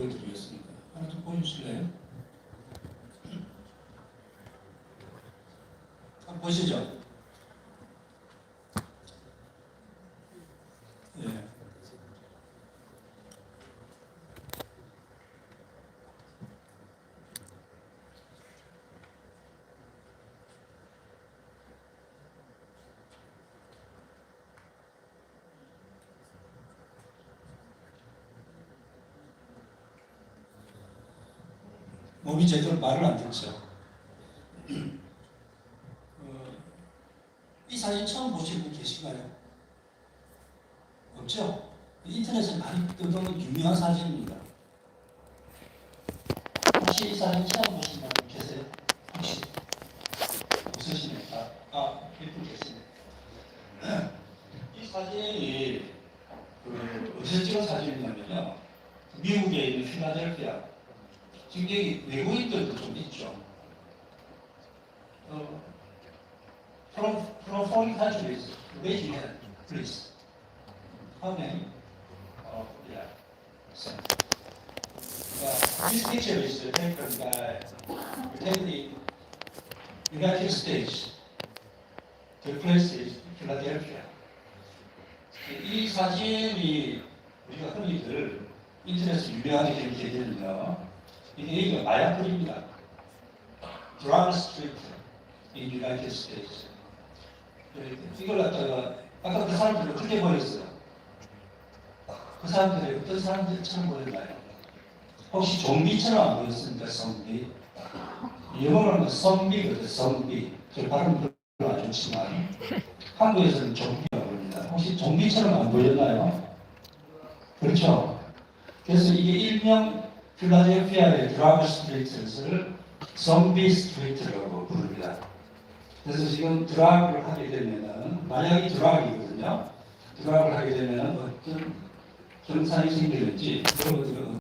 보여드리겠습니다. 하나 좀 보여주실래요? 한번 보시죠. 몸이 제대로 말을 안 듣죠. 어, 이 사진 처음 보신 분 계신가요? 없죠? 인터넷에 많이 뜨던 유명한 사진입니다. 혹시 이 사진 처음 보신 분 계세요? 혹시? 없으시네. 아, 아, 일분 계시네. 이 사진이 그 어디서 찍은 사진이냐면요. 미국에 있는 필라델피아 여기 외국인들도 좀 있죠. 어, from from foreign countries, raise your hand, please. How many? Oh, yeah. So, uh, this picture is taken by in United States. The place is Philadelphia. 이 사진이 우리가 흔히들 인터넷에 유명하게 된 계기는요. 이게 여기가 마약불입니다. 드라마 스트리트 United States. 네, 이걸 갖다가 아까 그 사람들을 어떻게 보였어요? 그 사람들이 어떤 사람들처럼 보였나요? 혹시 좀비처럼 안 보였습니까? 좀비. 영어로 하면 좀비거든, 좀비. 저 발음 별로 안 좋지만 한국에서는 좀비라고 합니다. 혹시 좀비처럼 안 보였나요? 그렇죠. 그래서 이게 일명 필라델피아의 드라마 스트리트를 좀비 스트리트라고 부릅니다. 그래서 지금 드라그를 하게 되면은 만약에 드라그이거든요. 드라그를 하게 되면 어떤 증상이 생기는지 여러분들은